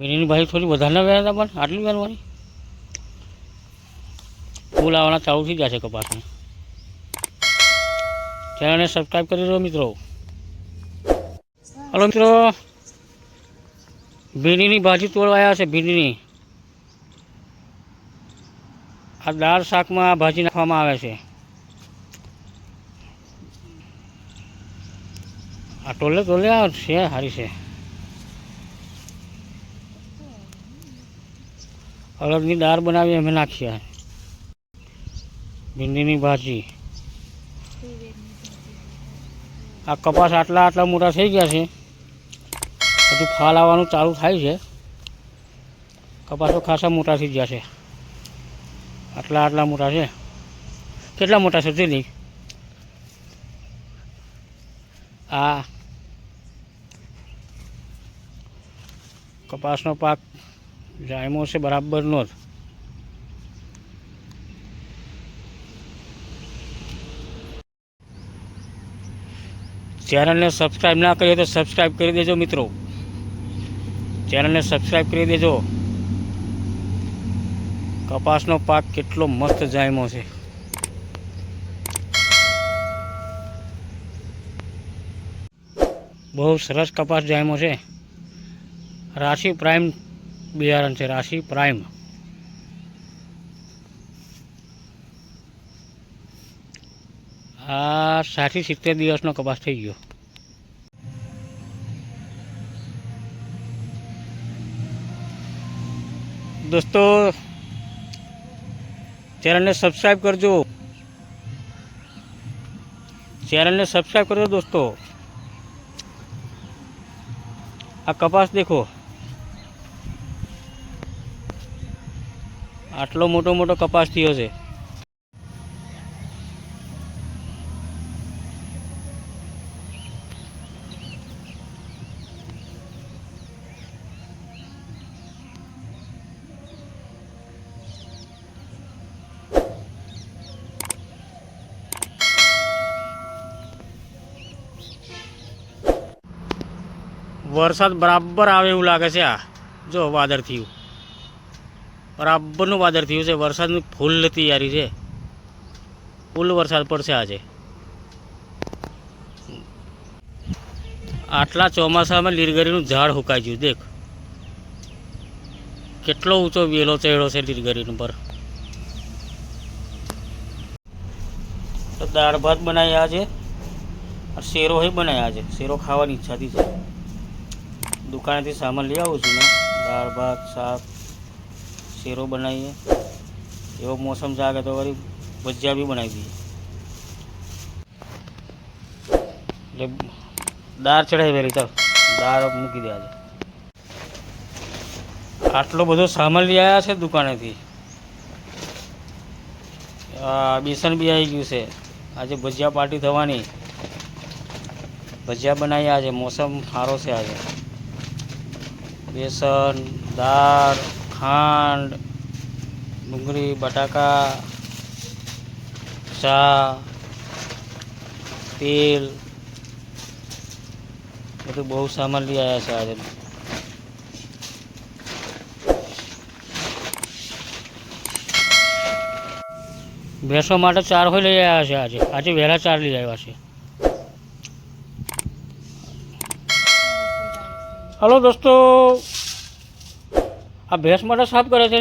વિનીની ભાઈ થોડી વધારે ના વ્યા હતા, પણ આટલી વ્યાનવાની ફૂલ આવવાના ચાલુ થઈ જશે કપાસને. ચેનલને સબસ્ક્રાઈબ કરી દો મિત્રો. હલો મિત્રો. ભીંડીની ભાજી તોડવા આવ્યા છે ભીંડીની. આ દાળ શાકમાં આ ભાજી નાખવામાં આવે છે. આ ટોલે ટોલે આ છે સારી છે. અડદની દાળ બનાવી અમે નાખ્યા ભીંડીની ભાજી. આ કપાસ આટલા આટલા મોટા થઈ ગયા છે. હજુ ફાલ આવવાનું ચાલુ થાય છે. કપાસો ખાસા મોટા થઈ ગયા છે. આટલા આટલા મોટા છે. કેટલા મોટા છે નહીં. આ કપાસનો પાક જાયમો છે બરાબરનો જ. ચેનલને સબસ્ક્રાઈબ ના કરીએ તો સબસ્ક્રાઈબ કરી દેજો મિત્રો. ચેનલને સબસ્ક્રાઈબ કરી દેજો. કપાસનો પાક કેટલો મસ્ત જાયમો છે. બહુ સરસ કપાસ જાયમો છે. રાશિ પ્રાઇમ બિયારણ છે રાશિ પ્રાઇમ. આ સાઠી સિત્તેર દિવસનો કપાસ થઈ ગયો. દોસ્તો, ચેનલને સબસ્ક્રાઈબ કરજો. ચેનલને સબસ્ક્રાઈબ કરજો દોસ્તો. આ કપાસ દેખો. આટલો મોટો મોટો કપાસ થયો છે. વરસાદ બરાબર આવે એવું લાગે છે આ. જો વાદળ થયું. બરાબરનું વાદળ થયું છે, વરસાદની ફૂલ તૈયારી છે. ફૂલ વરસાદ પડશે આજે. આટલા ચોમાસામાં લીરગરીનું ઝાડ હુકાઈ ગયું, દેખ. કેટલો ઊંચો વેલો ચડ્યો છે લીરગરીનું પર. તો દાળ ભાત બનાવ્યા છે શેરો હે બનાવ્યા છે શેરો ખાવાની ઈચ્છાથી છે. દુકાનેથી સામાન લઈ આવું છું મેં. દાળ ભાત, શાક. શેરો બનાવીએ. એવો મોસમ જાગે તો વળી ભજીયા બી બનાવી દઈએ. એટલે દાળ ચડાવી વેરી ચાલ. દાળ મૂકી દે આજે. આટલો બધો સામાન લઈ આવ્યા છે દુકાનેથી. બેસન બી આવી ગયું છે. આજે ભજીયા પાર્ટી થવાની. ભજીયા બનાવ્યા છે મોસમ સારો છે આજે. બેસન, દાળ ખાંડ, ડુંગળી, બટાકા, ચા, તેલ, બધું બહુ સામાન લઈ આવ્યા છે આજે. ભેંસો માટે ચાર હોય લઈ આવ્યા છે આજે. આજે વહેલા ચાર લઈ આવ્યા છે. હલો દોસ્તો. આ ભેંસ માટે સાફ કરે છે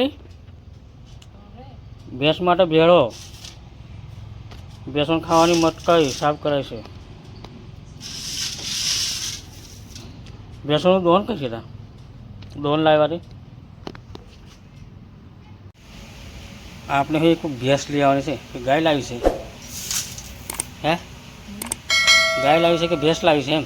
ભેંસ માટે ભેળો. ભેંસો ખાવાની મટકાઈ સાફ કરે છે. ભેંસોનું દોન કઈ છે દોન લાવવાની આપણે એક ભેંસ લઈ આવવાની છે, કે ગાય લાવી છે? હે? ગાય લાવી છે કે ભેંસ લાવી છે એમ?